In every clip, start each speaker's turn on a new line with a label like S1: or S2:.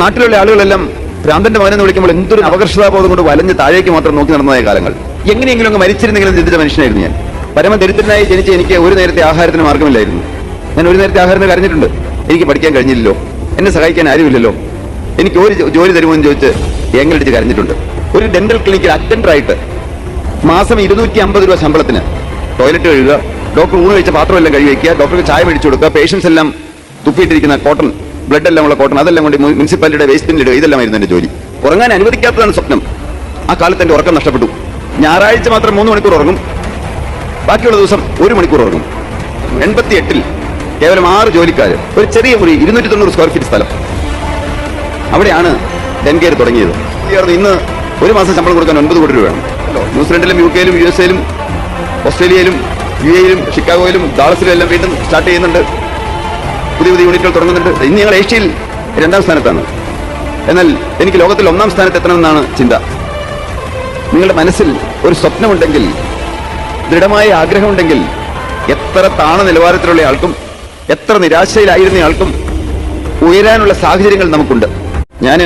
S1: നാട്ടിലുള്ള ആളുകളെല്ലാം ഭ്രാന്തന്റെ മകനെന്ന് വിളിക്കുമ്പോൾ എന്തൊരു അപകർഷതാബോധം കൊണ്ട് വലഞ്ഞ് താഴേക്ക് മാത്രം നോക്കി നടന്നതായ കാലങ്ങൾ. എങ്ങനെയെങ്കിലും അങ്ങ് മരിച്ചിരുന്നെങ്കിലും ചിന്തിച്ച മനുഷ്യനായിരുന്നു ഞാൻ. പരമദരിദ്രനായി ജനിച്ച എനിക്ക് ഒരു നേരത്തെ ആഹാരത്തിന് മാർഗമില്ലായിരുന്നു ഞാൻ ഒരു നേരത്തെ ആഹാരം കരഞ്ഞിട്ടുണ്ട്. എനിക്ക് പഠിക്കാൻ കഴിഞ്ഞില്ലല്ലോ. എന്നെ സഹായിക്കാൻ ആരുമില്ലല്ലോ. എനിക്ക് ഒരു ജോലി തരുമോ എന്ന് ചോദിച്ച് ഏങ്ങലടിച്ച് കരഞ്ഞിട്ടുണ്ട്. ഒരു ഡെന്റൽ ക്ലിനിക്കിൽ അറ്റൻഡറായിട്ട് മാസം ഇരുന്നൂറ്റി അമ്പത് രൂപ ശമ്പളത്തിന് ടോയ്ലറ്റ് കഴുകുക ഡോക്ടർ ഊണ് കഴിച്ച പാത്രമെല്ലാം കഴുകി വയ്ക്കുക ഡോക്ടർക്ക് ചായ മേടിച്ചു കൊടുക്കുക പേഷ്യൻസ് എല്ലാം തുപ്പിയിട്ടിരിക്കുന്ന കോട്ടൺ ബ്ലഡ് എല്ലാം ഉള്ള കോട്ടൺ അതെല്ലാം കൊണ്ട് മുനിസിപ്പാലിറ്റിയുടെ വേസ്റ്റ് ബിന്നിടുക ഇതെല്ലാമായിരുന്നു എന്റെ ജോലി. ഉറങ്ങാൻ അനുവദിക്കാത്തതാണ് സ്വപ്നം. ആ കാലത്ത് എന്റെ ഉറക്കം നഷ്ടപ്പെട്ടു. ഞായറാഴ്ച മാത്രം മൂന്ന് മണിക്കൂർ ഉറങ്ങും. ബാക്കിയുള്ള ദിവസം ഒരു മണിക്കൂർ ഉറങ്ങും. എൺപത്തി എട്ടിൽ കേവലം ആറ് ജോലിക്കാർ ഒരു ചെറിയ മുറി ഇരുന്നൂറ്റി തൊണ്ണൂറ് സ്ക്വയർ ഫീറ്റ് സ്ഥലം. അവിടെയാണ് ഡെൻകെയർ തുടങ്ങിയത്. ഇന്ന് ഒരു മാസം ശമ്പളം കൊടുക്കാൻ ഒൻപത് കോടി രൂപയാണ്. ന്യൂസിലൻഡിലും യു കെയിലും യു എസ് എയിലും ഓസ്ട്രേലിയയിലും യു എയിലും ഷിക്കാഗോയിലും ഡാളസിലും എല്ലാം വീണ്ടും സ്റ്റാർട്ട് ചെയ്യുന്നുണ്ട്. പുതിയ പുതിയ യൂണിറ്റുകൾ തുടങ്ങുന്നുണ്ട്. ഇന്ന് ഞങ്ങൾ ഏഷ്യയിൽ രണ്ടാം സ്ഥാനത്താണ്. എന്നാൽ എനിക്ക് ലോകത്തിൽ ഒന്നാം സ്ഥാനത്ത് എത്തണമെന്നാണ് ചിന്ത. നിങ്ങളുടെ മനസ്സിൽ ഒരു സ്വപ്നമുണ്ടെങ്കിൽ ദൃഢമായ ആഗ്രഹമുണ്ടെങ്കിൽ എത്ര താണ നിലവാരത്തിലുള്ള ആൾക്കും എത്ര നിരാശയിലായിരുന്ന ആൾക്കും ഉയരാനുള്ള സാഹചര്യങ്ങൾ നമുക്കുണ്ട്. ഞാൻ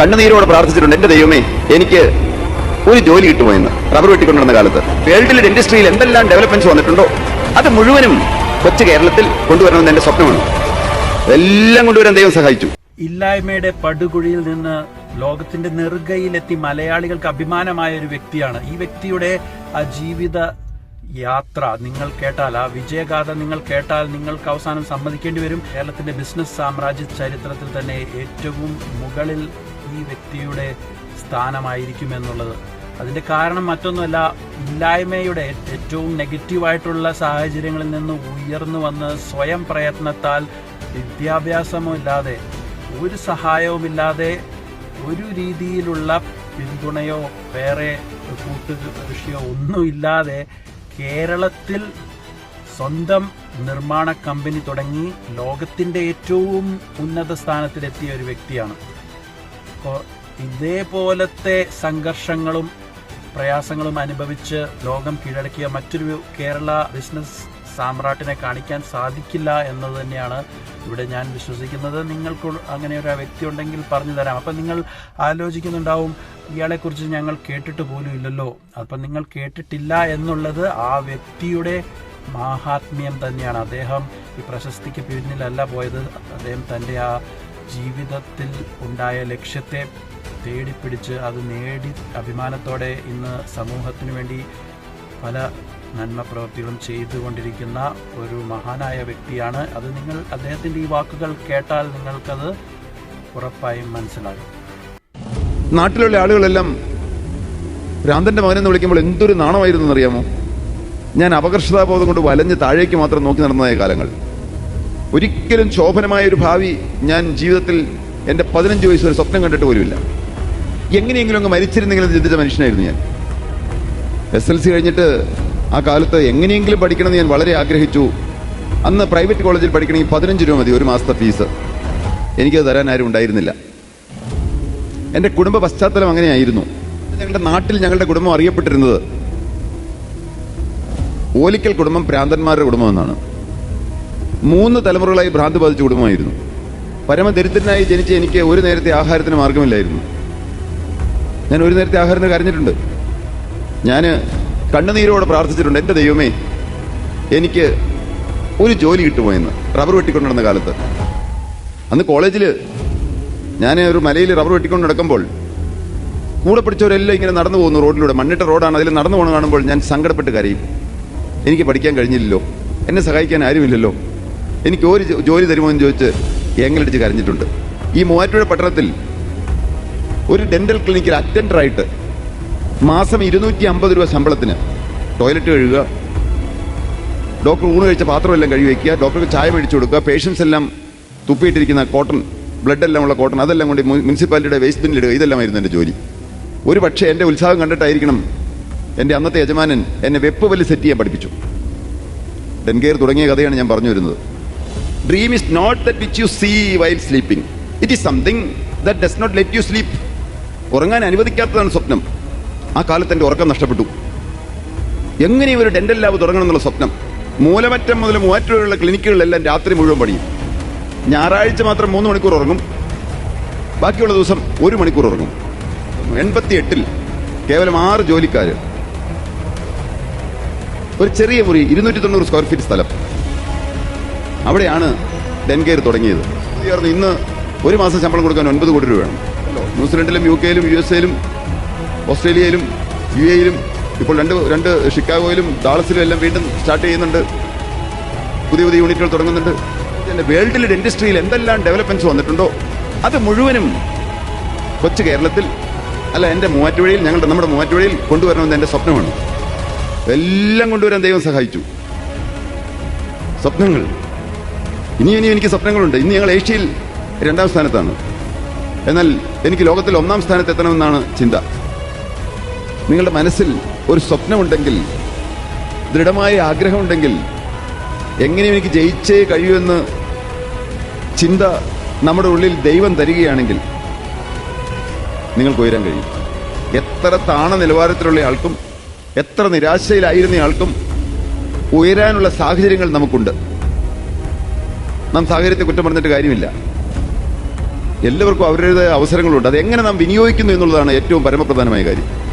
S1: കണ്ണുനീരോടെ പ്രാർത്ഥിച്ചിട്ടുണ്ട് എന്റെ ദൈവമേ എനിക്ക് ഒരു ജോലി കിട്ടുമോ എന്ന്? റബ്ബർ വെട്ടിക്കൊണ്ടിരുന്ന കാലത്ത്. വേൾഡിലെ ഇൻഡസ്ട്രിയിൽ എന്തെല്ലാം ഡെവലപ്മെന്റ്സ് വന്നിട്ടുണ്ടോ അത് മുഴുവനും കൊച്ചു കേരളത്തിൽ കൊണ്ടുവരണമെന്ന് എന്റെ സ്വപ്നമാണ്. എല്ലാം കൊണ്ടുവരാൻ ദൈവം സഹായിച്ചു.
S2: ഇല്ലായ്മയുടെ പടുകുഴിയിൽ നിന്ന് ലോകത്തിന്റെ നെറുകയിലെത്തി മലയാളികൾക്ക് അഭിമാനമായ ഒരു വ്യക്തിയാണ്. ഈ വ്യക്തിയുടെ ജീവിത യാത്ര നിങ്ങൾ കേട്ടാൽ ആ വിജയഗാഥ നിങ്ങൾ കേട്ടാൽ നിങ്ങൾക്ക് അവസാനം സമ്മതിക്കേണ്ടി വരും. കേരളത്തിന്റെ ബിസിനസ് സാമ്രാജ്യ ചരിത്രത്തിൽ തന്നെ ഏറ്റവും മുകളിൽ ഈ വ്യക്തിയുടെ സ്ഥാനമായിരിക്കും എന്നുള്ളത്. അതിന്റെ കാരണം മറ്റൊന്നുമല്ല ഇല്ലായ്മയുടെ ഏറ്റവും നെഗറ്റീവായിട്ടുള്ള സാഹചര്യങ്ങളിൽ നിന്ന് ഉയർന്നു വന്ന് സ്വയം പ്രയത്നത്താൽ വിദ്യാഭ്യാസമില്ലാതെ ഒരു സഹായവുമില്ലാതെ ഒരു രീതിയിലുള്ള പിന്തുണയോ വേറെ കൂട്ടുകൃഷിയോ ഒന്നുമില്ലാതെ കേരളത്തിൽ സ്വന്തം നിർമ്മാണ കമ്പനി തുടങ്ങി ലോകത്തിന്റെ ഏറ്റവും ഉന്നത സ്ഥാനത്തിലെത്തിയ ഒരു വ്യക്തിയാണ്. അപ്പോൾ ഇതേപോലത്തെ സംഘർഷങ്ങളും പ്രയാസങ്ങളും അനുഭവിച്ച് ലോകം കീഴടക്കിയ മറ്റൊരു കേരള ബിസിനസ് സാമ്രാട്ടിനെ കാണിക്കാൻ സാധിക്കില്ല എന്നത് തന്നെയാണ് ഇവിടെ ഞാൻ വിശ്വസിക്കുന്നത്. നിങ്ങൾക്ക് അങ്ങനെ ഒരു വ്യക്തി ഉണ്ടെങ്കിൽ പറഞ്ഞു തരാം. അപ്പം നിങ്ങൾ ആലോചിക്കുന്നുണ്ടാവും ഇയാളെക്കുറിച്ച് ഞങ്ങൾ കേട്ടിട്ട് പോലും ഇല്ലല്ലോ. അപ്പം നിങ്ങൾ കേട്ടിട്ടില്ല എന്നുള്ളത് ആ വ്യക്തിയുടെ മാഹാത്മ്യം തന്നെയാണ്. അദ്ദേഹം ഈ പ്രശസ്തിക്ക് പിന്നിലല്ല പോയത്. അദ്ദേഹം തന്റെ ആ ജീവിതത്തിൽ ഉണ്ടായ ലക്ഷ്യത്തെ തേടിപ്പിടിച്ച് അത് നേടി അഭിമാനത്തോടെ ഇന്ന് സമൂഹത്തിന് വേണ്ടി പല നന്മ പ്രവൃത്തികളും ചെയ്തുകൊണ്ടിരിക്കുന്ന ഒരു മഹാനായ വ്യക്തിയാണ്. അത് നിങ്ങൾ അദ്ദേഹത്തിന്റെ ഈ വാക്കുകൾ കേട്ടാൽ നിങ്ങൾക്കത് ഉറപ്പായും മനസ്സിലാകും.
S1: നാട്ടിലുള്ള ആളുകളെല്ലാം ഭ്രാന്തന്റെ മകനെന്ന് വിളിക്കുമ്പോൾ എന്തൊരു നാണമായിരുന്നു എന്നറിയാമോ? ഞാൻ അപകർഷതാബോധം കൊണ്ട് വലഞ്ഞ് താഴേക്ക് മാത്രം നോക്കി നടന്നതായ കാലങ്ങൾ. ഒരിക്കലും ശോഭനമായ ഒരു ഭാവി ഞാൻ ജീവിതത്തിൽ എന്റെ പതിനഞ്ച് വയസ്സ് ഒരു സ്വപ്നം കണ്ടിട്ട് പോലുമില്ല. എങ്ങനെയെങ്കിലും അങ്ങ് മരിച്ചിരുന്നെങ്കിലും ചിന്തിച്ച മനുഷ്യനായിരുന്നു ഞാൻ. എസ് എൽ സി കഴിഞ്ഞിട്ട് ആ കാലത്ത് എങ്ങനെയെങ്കിലും പഠിക്കണമെന്ന് ഞാൻ വളരെ ആഗ്രഹിച്ചു. അന്ന് പ്രൈവറ്റ് കോളേജിൽ പഠിക്കണമെങ്കിൽ പതിനഞ്ച് രൂപ മതി ഒരു മാസത്തെ ഫീസ്. എനിക്കത് തരാൻ ആരും ഉണ്ടായിരുന്നില്ല. എന്റെ കുടുംബ പശ്ചാത്തലം അങ്ങനെയായിരുന്നു. ഞങ്ങളുടെ നാട്ടിൽ ഞങ്ങളുടെ കുടുംബം അറിയപ്പെട്ടിരുന്നത് ഓലിക്കൽ കുടുംബം ഭ്രാന്തന്മാരുടെ കുടുംബം എന്നാണ് മൂന്ന് തലമുറകളായി ഭ്രാന്ത് ബാധിച്ച കുടുംബമായിരുന്നു. പരമദരിദ്രനായി ജനിച്ച എനിക്ക് ഒരു നേരത്തെ ആഹാരത്തിന് മാർഗമില്ലായിരുന്നു ഞാൻ ഒരു നേരത്തെ ആഹാരത്തിന് കരഞ്ഞിട്ടുണ്ട്. ഞാൻ കണ്ണുനീരോടെ പ്രാർത്ഥിച്ചിട്ടുണ്ട് എന്റെ ദൈവമേ എനിക്ക് ഒരു ജോലി കിട്ടുമോ എന്ന്? റബ്ബർ വെട്ടിക്കൊണ്ടിരുന്ന കാലത്ത്. അന്ന് കോളേജിൽ ഞാൻ ഒരു മലയിൽ റബ്ബർ വെട്ടിക്കൊണ്ട് നടക്കുമ്പോൾ കൂടെ പിടിച്ചവരെല്ലാം ഇങ്ങനെ നടന്നു പോകുന്നു റോഡിലൂടെ. മണ്ണിട്ട റോഡാണ്. അതിൽ നടന്നു പോകണം കാണുമ്പോൾ ഞാൻ സങ്കടപ്പെട്ട് കരയും. എനിക്ക് പഠിക്കാൻ കഴിഞ്ഞില്ലല്ലോ. എന്നെ സഹായിക്കാൻ ആരുമില്ലല്ലോ. എനിക്ക് ഒരു ജോലി തരുമോ എന്ന് ചോദിച്ച് ഏങ്ങലടിച്ച് കരഞ്ഞിട്ടുണ്ട്. ഈ മൂവാറ്റുപുഴ പട്ടണത്തിൽ ഒരു ഡെന്റൽ ക്ലിനിക്കിൽ അറ്റൻഡറായിട്ട് മാസം ഇരുന്നൂറ്റി അമ്പത് രൂപ ശമ്പളത്തിന് ടോയ്ലറ്റ് കഴുകുക. ഡോക്ടർ ഊണ് കഴിച്ച പാത്രമെല്ലാം കഴുകി വയ്ക്കുക. ഡോക്ടർക്ക് ചായ മേടിച്ചു കൊടുക്കുക. പേഷ്യൻസ് എല്ലാം തുപ്പിയിട്ടിരിക്കുന്ന കോട്ടൺ ബ്ലഡ് എല്ലാം ഉള്ള കോട്ടൺ അതെല്ലാം കൊണ്ട് മുനിസിപ്പാലിറ്റിയുടെ വേസ്റ്റ് ബിന്നിലിടുക ഇതെല്ലാമായിരുന്നു എന്റെ ജോലി. ഒരു പക്ഷേ എന്റെ ഉത്സാഹം കണ്ടിട്ടായിരിക്കണം എന്റെ അന്നത്തെ യജമാനൻ എന്നെ വെപ്പ് വലി സെറ്റ് ചെയ്യാൻ പഠിപ്പിച്ചു. ഡെൻകെയർ തുടങ്ങിയ കഥയാണ് ഞാൻ പറഞ്ഞു വരുന്നത്. Dream is not that which you see while sleeping it is something that does not let you sleep ഉറങ്ങാൻ അനുവദിക്കാത്തതാണ് സ്വപ്നം. ആ കാലത്ത് എന്റെ ഉറക്കം നഷ്ടപ്പെട്ടു. എങ്ങനെയും ഒരു ഡെന്റൽ ലാബ് തുടങ്ങണം എന്നുള്ള സ്വപ്നം? മൂലമറ്റം മുതൽ മൂവാറ്റുള്ള ക്ലിനിക്കുകളിലെല്ലാം രാത്രി മുഴുവൻ പണിയും. ഞായറാഴ്ച മാത്രം മൂന്ന് മണിക്കൂർ ഉറങ്ങും. ബാക്കിയുള്ള ദിവസം ഒരു മണിക്കൂർ ഉറങ്ങും. എൺപത്തി എട്ടിൽ കേവലം ആറ് ജോലിക്കാർ ഒരു ചെറിയ മുറി ഇരുന്നൂറ്റി തൊണ്ണൂറ് സ്ക്വയർ ഫീറ്റ് സ്ഥലം. അവിടെയാണ് ഡെൻകെയർ തുടങ്ങിയത്. ചേർന്ന് ഇന്ന് ഒരു മാസം ശമ്പളം കൊടുക്കാൻ ഒൻപത് കോടി രൂപ വേണം ന്യൂസിലൻഡിലും യു കെയിലും യു എസ് എയിലും ഓസ്ട്രേലിയയിലും യു എയിലും ഇപ്പോൾ രണ്ട് രണ്ട് ഷിക്കാഗോയിലും ഡാളസിലും എല്ലാം വീണ്ടും സ്റ്റാർട്ട് ചെയ്യുന്നുണ്ട്. പുതിയ പുതിയ യൂണിറ്റുകൾ തുടങ്ങുന്നുണ്ട്. ഇതിന്റെ വേൾഡിലെ ഇൻഡസ്ട്രിയിൽ എന്തെല്ലാം ഡെവലപ്മെന്റ്സ് വന്നിട്ടുണ്ടോ? അത് മുഴുവനും കൊച്ചു കേരളത്തിൽ അല്ല എന്റെ മൂവാറ്റുപുഴയിൽ ഞങ്ങളുടെ നമ്മുടെ മൂവാറ്റുപുഴയിൽ കൊണ്ടുവരണമെന്ന് എന്റെ സ്വപ്നമാണ്. എല്ലാം കൊണ്ടുവരാൻ ദൈവം സഹായിച്ചു. സ്വപ്നങ്ങൾ. ഇനിയും ഇനിയും എനിക്ക് സ്വപ്നങ്ങളുണ്ട്. ഇന്ന് ഞങ്ങൾ ഏഷ്യയിൽ രണ്ടാം സ്ഥാനത്താണ്. എന്നാൽ എനിക്ക് ലോകത്തിൽ ഒന്നാം സ്ഥാനത്ത് എത്തണമെന്നാണ് ചിന്ത. നിങ്ങളുടെ മനസ്സിൽ ഒരു സ്വപ്നമുണ്ടെങ്കിൽ ദൃഢമായ ആഗ്രഹമുണ്ടെങ്കിൽ എങ്ങനെ എനിക്ക് ജയിച്ചേ കഴിയുമെന്ന് ചിന്ത നമ്മുടെ ഉള്ളിൽ ദൈവം തരികയാണെങ്കിൽ നിങ്ങൾക്ക് ഉയരാൻ കഴിയും. എത്ര താണ നിലവാരത്തിലുള്ള ആൾക്കും എത്ര നിരാശയിലായിരുന്ന ആൾക്കും ഉയരാനുള്ള സാഹചര്യങ്ങൾ നമുക്കുണ്ട്. നാം സാഹചര്യത്തെ കുറ്റം പറഞ്ഞിട്ട് കാര്യമില്ല. എല്ലാവർക്കും അവരുടേതായ അവസരങ്ങളുണ്ട്. അത് എങ്ങനെ നാം വിനിയോഗിക്കുന്നു എന്നുള്ളതാണ് ഏറ്റവും പരമപ്രധാനമായ കാര്യം.